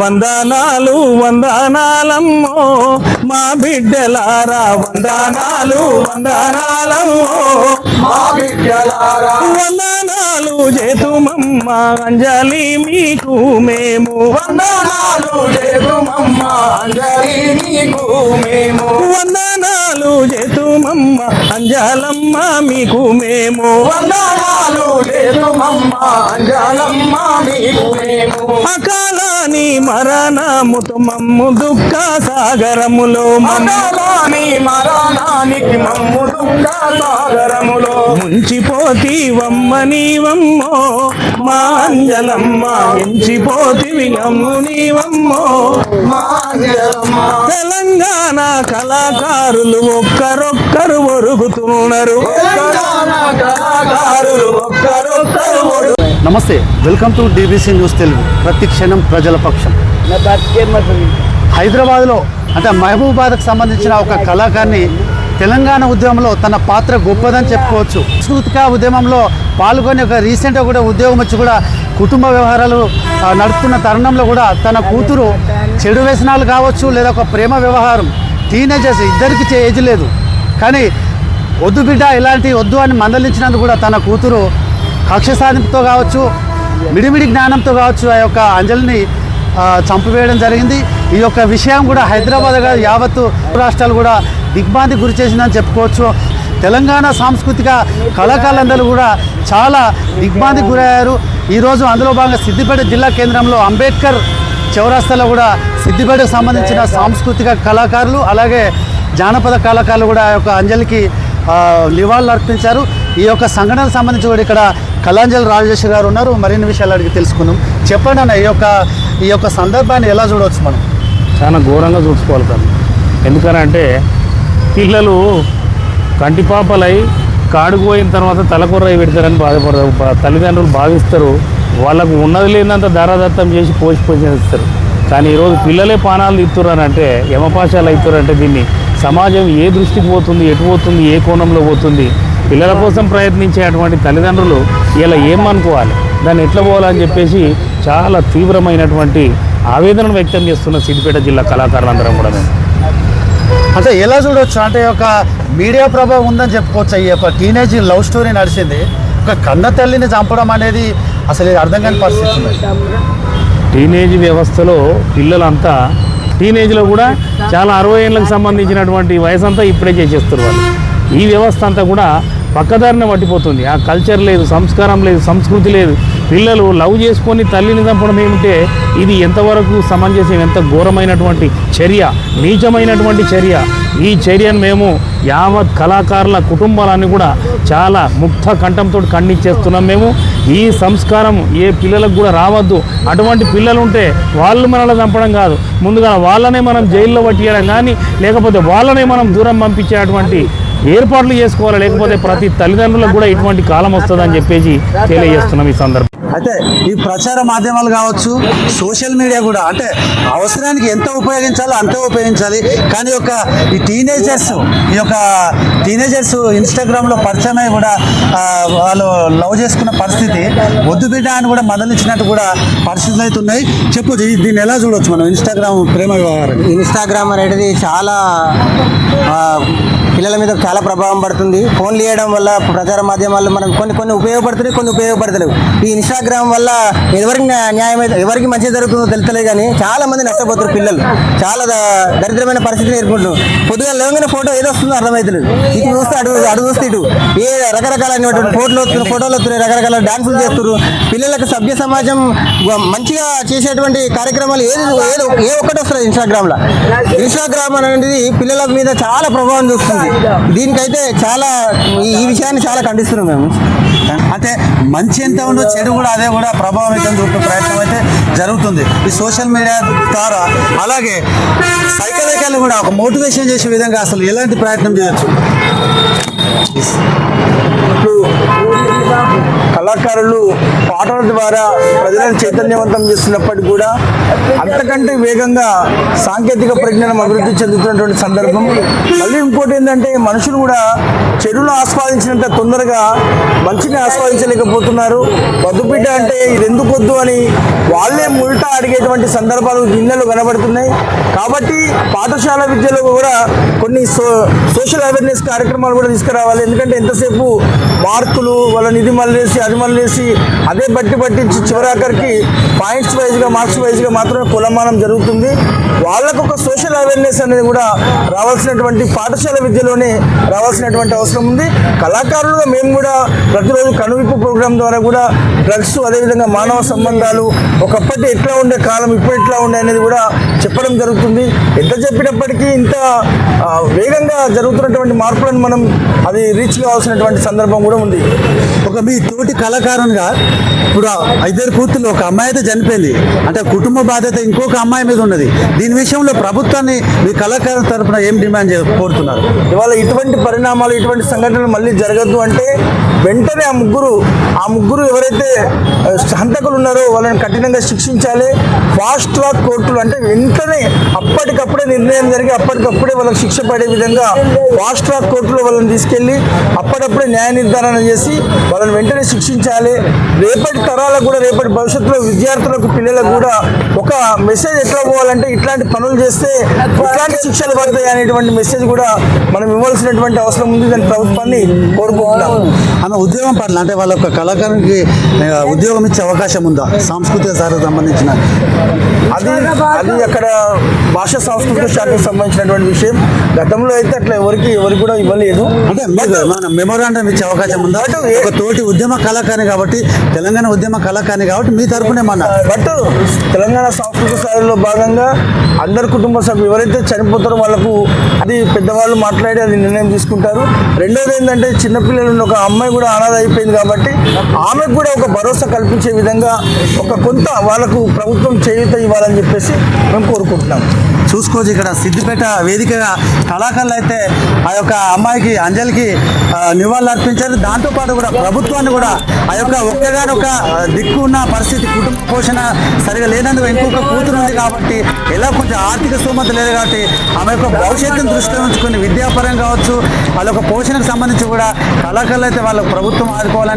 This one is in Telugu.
వందనాలు వందనాలమ్మో. మా బిడ్డలారా వందనాలు వందనాలమ్మో. మా బిడ్డలారా వందనాలు చేతుమమ్మ అంజలి మీకు మేము. వందనాలు చేతుమమ్మ అంజలి నీకు మేము. వందనాలు చేతుమమ్మ అంజలమ్మ మీకు మేము. వందనాలు చేతుమమ్మ అంజలమ్మ మీకు మేము. అకాలాని మరణముతో మమ్ము దుఃఖ సాగరములో మమ్ము మండలాని మరణానికి మమ్ము దుఃఖ సాగరములో. ముంచిపోతీవమ్మ నీవమ్మో మా అంజలమ్మ ఎంచిపోతివి అమ్ము నీవమ్మో. మా అంజలమ్మ తెలంగాణ కళాకారులు ఒక్కరొక్కరు ఒరుగుతున్నారు. నమస్తే welcome to DBC News Telugu. ప్రతి క్షణం ప్రజల పక్షం. హైదరాబాద్లో అంటే మహబూబాద్కు సంబంధించిన ఒక కళాకారిని తెలంగాణ ఉద్యమంలో తన పాత్ర గొప్పదని చెప్పుకోవచ్చు. సాంస్కృతిక ఉద్యమంలో పాల్గొని ఒక రీసెంట్గా కూడా ఉద్యోగం వచ్చి కూడా కుటుంబ వ్యవహారాలు నడుపుతున్న తరుణంలో కూడా తన కూతురు చెడు వ్యసనాలు కావచ్చు లేదా ఒక ప్రేమ వ్యవహారం టీనేజర్స్ ఇద్దరికి చే- ఏజ్ లేదు. కానీ వద్దు బిడ్డ ఇలాంటి వద్దు అని మందలించినందుకు కూడా తన కూతురు కక్ష సాధింపుతో కావచ్చు మిడిమిడి జ్ఞానంతో కావచ్చు ఆ యొక్క అంజలిని చంపివేయడం జరిగింది. ఈ యొక్క విషయం కూడా హైదరాబాద్ కాదు యావత్తు రాష్ట్రాలు కూడా దిగ్భాంతి గురి చేసిందని చెప్పుకోవచ్చు. తెలంగాణ సాంస్కృతిక కళాకారులందరూ కూడా చాలా దిగ్భాంతి గురయ్యారు. ఈరోజు అందులో భాగంగా సిద్దిపేట జిల్లా కేంద్రంలో అంబేద్కర్ చౌరాస్తాలో కూడా సిద్దిపేటకు సంబంధించిన సాంస్కృతిక కళాకారులు అలాగే జానపద కళాకారులు కూడా ఆ యొక్క అంజలికి నివాళులు అర్పించారు. ఈ యొక్క సంఘటనకు సంబంధించి కూడా ఇక్కడ కళాంజలి రాజేశ్వరి గారు ఉన్నారు. మరిన్ని విషయాలు అడిగి తెలుసుకుందాం. చెప్పండి అన్న ఈ యొక్క ఈ యొక్క సందర్భాన్ని ఎలా చూడవచ్చు మనం? చాలా ఘోరంగా చూసుకోవాలి తను ఎందుకనంటే పిల్లలు కంటిపాపలై కాడుకు పోయిన తర్వాత తలకొర్రై పెడతారని బాధపడతారు తల్లిదండ్రులు భావిస్తారు. వాళ్ళకు ఉన్నది లేనంత ధారాదత్తం చేసి పోసి పోషిస్తారు కానీ ఈరోజు పిల్లలే పానాలు తీస్తున్నారంటే యమపాశాలు అవుతారంటే దీన్ని సమాజం ఏ దృష్టికి పోతుంది ఎటు పోతుంది ఏ కోణంలో పోతుంది పిల్లల కోసం ప్రయత్నించేటువంటి తల్లిదండ్రులు ఇలా ఏమనుకోవాలి దాన్ని ఎట్లా పోవాలని చెప్పేసి చాలా తీవ్రమైనటువంటి ఆవేదనను వ్యక్తం చేస్తున్న సిద్దిపేట జిల్లా కళాకారులందరం కూడా మేము. అంటే ఎలా చూడవచ్చు అంటే ఒక మీడియా ప్రభావం ఉందని చెప్పుకోవచ్చు. ఈ యొక్క టీనేజ్ లవ్ స్టోరీ నడిచింది. ఒక కన్న తల్లిని చంపడం అనేది అసలు ఇది అర్థం కాని పరిస్థితి టీనేజ్ వ్యవస్థలో పిల్లలంతా టీనేజ్లో కూడా చాలా అరవై ఏళ్ళకి సంబంధించినటువంటి వయసు అంతా ఇప్పుడే చేసేస్తారు వాళ్ళు. ఈ వ్యవస్థ అంతా కూడా పక్కదారిన పట్టిపోతుంది. ఆ కల్చర్ లేదు సంస్కారం లేదు సంస్కృతి లేదు. పిల్లలు లవ్ చేసుకొని తల్లిని చంపడం ఏమిటే ఇది ఎంతవరకు సమంజసం ఎంత ఘోరమైనటువంటి చర్య నీచమైనటువంటి చర్య. ఈ చర్యను మేము యావత్ కళాకారుల కుటుంబాలన్నీ కూడా చాలా ముక్త కంఠంతో ఖండించేస్తున్నాం మేము. ఈ సంస్కారం ఏ పిల్లలకు కూడా రావద్దు. అటువంటి పిల్లలు ఉంటే వాళ్ళు మనల్ని చంపడం కాదు. ముందుగా వాళ్ళనే మనం జైల్లో పట్టియడం కానీ లేకపోతే వాళ్ళనే మనం దూరం పంపించేటువంటి ఏర్పాట్లు చేసుకోవాలి లేకపోతే ప్రతి తల్లిదండ్రులకు కూడా ఇటువంటి కాలం వస్తుందని చెప్పేసి తెలియజేస్తున్నాం ఈ సందర్భం అయితే ఈ ప్రచార మాధ్యమాలు కావచ్చు సోషల్ మీడియా కూడా అంటే అవసరానికి ఎంత ఉపయోగించాలో అంతే ఉపయోగించాలి. కానీ ఒక ఈ టీనేజర్స్ ఈ యొక్క టీనేజర్స్ ఇన్స్టాగ్రామ్లో పరిచయం అయి కూడా వాళ్ళు లవ్ చేసుకున్న పరిస్థితి వద్దు బిడ్డ అని కూడా మదలించినట్టు కూడా పరిస్థితులు అయితే ఉన్నాయి. చెప్పు దీన్ని ఎలా చూడవచ్చు మనం ఇన్స్టాగ్రామ్ ప్రేమ వ్యవహారం ఇన్స్టాగ్రామ్ అనేది చాలా పిల్లల మీద చాలా ప్రభావం పడుతుంది. ఫోన్లు వేయడం వల్ల ప్రచార మాధ్యమాల్లో మనం కొన్ని కొన్ని ఉపయోగపడుతున్నాయి కొన్ని ఉపయోగపడతలేవు. ఈ ఇన్స్టాగ్రామ్ వల్ల ఎవరికి న్యాయం అయితే ఎవరికి మంచి జరుగుతుందో తెలుస్తలేదు కానీ చాలా మంది నష్టపోతారు పిల్లలు. చాలా దరిద్రమైన పరిస్థితిని ఎదుర్కొంటున్నారు. పొద్దుగా లేవగానే ఫోటో ఏదో వస్తుందో అర్థమవుతలేదు. ఇటు చూస్తే అటు అటు చూస్తే ఇటు. ఏ రకరకాలైనటువంటి ఫోటోలు వస్తున్నాయి ఫోటోలు వస్తున్నాయి రకరకాల డాన్సులు చేస్తారు పిల్లలకు సభ్య సమాజం మంచిగా చేసేటువంటి కార్యక్రమాలు ఏది ఏది ఏ ఒక్కటి వస్తుంది ఇన్స్టాగ్రామ్లో ఇన్స్టాగ్రామ్ అనేది పిల్లల మీద చాలా ప్రభావం చూస్తుంది. దీనికైతే చాలా ఈ విషయాన్ని చాలా ఖండిస్తున్నాం మేము. అంటే మంచి ఎంత ఉందో చెడు కూడా అదే కూడా ప్రభావితం చూపే ప్రయత్నం అయితే జరుగుతుంది. ఈ సోషల్ మీడియా ద్వారా అలాగే సైకలికల్ కూడా ఒక మోటివేషన్ చేసే విధంగా అసలు ఎలాంటి ప్రయత్నం చేయొచ్చు? కళాకారులు పాటల ద్వారా ప్రజలను చైతన్యవంతం చేస్తున్నప్పటికీ కూడా అంతకంటే వేగంగా సాంకేతిక పరిజ్ఞానం అభివృద్ధి చెందుతున్నటువంటి సందర్భం. మళ్ళీ ఇంకోటి ఏంటంటే మనుషులు కూడా చెడును ఆస్వాదించినంత తొందరగా మంచిని ఆస్వాదించలేకపోతున్నారు. మధుపిడ్డ అంటే ఇది ఎందుకు వద్దు అని వాళ్ళే ముల్టా అడిగేటువంటి సందర్భాలు గిన్నెలు కనబడుతున్నాయి. కాబట్టి పాఠశాల విద్యలో కూడా కొన్ని సో సోషల్ అవేర్నెస్ కార్యక్రమాలు కూడా తీసుకురావాలి. ఎందుకంటే ఎంతసేపు మార్కులు వాళ్ళని ఇది మళ్ళేసి అది మళ్ళేసి అదే బట్టి పట్టించి చివరాఖరికి పాయింట్స్ వైజ్గా మార్క్స్ వైజ్గా మాత్రమే కులమానం జరుగుతుంది. వాళ్ళకు ఒక సోషల్ అవేర్నెస్ అనేది కూడా రావాల్సినటువంటి పాఠశాల విద్యలోనే రావాల్సినటువంటి అవసరం ఉంది. కళాకారులుగా మేము కూడా ప్రతిరోజు కనువిప్పు ప్రోగ్రాం ద్వారా కూడా డ్రగ్స్ అదేవిధంగా మానవ సంబంధాలు ఒకప్పటి ఎట్లా ఉండే కాలం ఇప్పుడు ఎట్లా ఉండే అనేది కూడా చెప్పడం జరుగుతుంది. ఎంత చెప్పినప్పటికీ ఇంత వేగంగా జరుగుతున్నటువంటి మార్పులను మనం అది రీచ్ కావాల్సినటువంటి సందర్భం కూడా ఉంది. ఒక మీ తోటి కళాకారునిగా ఇప్పుడు ఆ ఇద్దరు కూతుళ్ళు ఒక అమ్మాయి అయితే చనిపోయింది. అంటే కుటుంబ బాధ్యత ఇంకొక అమ్మాయి మీద ఉన్నది. దీని విషయంలో ప్రభుత్వాన్ని మీ కళాకారుల తరపున ఏం డిమాండ్ కోరుతున్నారు? ఇవాళ ఇటువంటి పరిణామాలు ఇటువంటి సంఘటనలు మళ్ళీ జరగద్దు అంటే వెంటనే ఆ ముగ్గురు ఆ ముగ్గురు ఎవరైతే హంతకులు ఉన్నారో వాళ్ళని కఠినంగా శిక్షించాలి. ఫాస్ట్ ట్రాక్ కోర్టులు అంటే వెంటనే అప్పటికప్పుడే నిర్ణయం జరిగి అప్పటికప్పుడే వాళ్ళకి శిక్ష పడే విధంగా ఫాస్ట్ ట్రాక్ కోర్టులో వాళ్ళని తీసుకెళ్ళి అప్పటికప్పుడే న్యాయ నిర్ధారణ చేసి వాళ్ళని వెంటనే శిక్షించాలి. రేపటి తరాలకు కూడా రేపటి భవిష్యత్తులో విద్యార్థులకు పిల్లలకు కూడా ఒక మెసేజ్ ఎట్లా పోవాలంటే ఇట్లాంటి పనులు చేస్తే ఇట్లాంటి శిక్షలు పడతాయి అనేటువంటి మెసేజ్ కూడా మనం ఇవ్వాల్సినటువంటి అవసరం ఉంది. దాని ప్రభుత్వాన్ని కోరుకుంటున్నాం. ఉద్యోగం పట్ల అంటే వాళ్ళ ఒక కళాకారునికి ఉద్యోగం ఇచ్చే అవకాశం ఉందా? సాంస్కృతిక శాఖకు సంబంధించిన. అది అది అక్కడ భాష సాంస్కృతిక శాఖకు సంబంధించినటువంటి విషయం. గతంలో అయితే అట్లా ఎవరికి ఎవరికి కూడా ఇవ్వలేదు. అంటే మన మెమోరాండం ఇచ్చే అవకాశం ఉందా? ఒక తోటి ఉద్యమ కళాకారిని కాబట్టి తెలంగాణ ఉద్యమ కళాకారిని కాబట్టి మీ తరపున ఏమన్నా? బట్ తెలంగాణ సాంస్కృతిక సాధనలో భాగంగా అందరి కుటుంబ సభ్యులు ఎవరైతే చనిపోతారో వాళ్ళకు అది పెద్దవాళ్ళు మాట్లాడి అది నిర్ణయం తీసుకుంటారు. రెండోది ఏంటంటే చిన్నపిల్లలు ఒక అమ్మాయి కూడా అనాథ అయిపోయింది కాబట్టి ఆమెకు కూడా ఒక భరోసా కల్పించే విధంగా ఒక కొంత వాళ్ళకు ప్రభుత్వం చేయూత ఇవ్వాలని చెప్పేసి మేము కోరుకుంటున్నాం. చూసుకోవచ్చు ఇక్కడ సిద్దిపేట వేదికగా కళాకారులు అయితే ఆ యొక్క అమ్మాయికి అంజలికి నివాళులు అర్పించారు. దాంతోపాటు కూడా ప్రభుత్వాన్ని కూడా ఆ యొక్క ఒక్కగానొక దిక్కు ఉన్న పరిస్థితి కుటుంబ పోషణ సరిగా లేనందుకు ఇంకొక కూతురు ఉంది కాబట్టి ఎలా కొంచెం ఆర్థిక స్థోమత లేదు కాబట్టి ఆమె యొక్క భవిష్యత్తును దృష్టిలో ఉంచుకొని విద్యాపరం కావచ్చు వాళ్ళ యొక్క పోషణకు సంబంధించి కూడా కళాకారులు అయితే వాళ్ళ ప్రభుత్వం ఆదుకోవాలని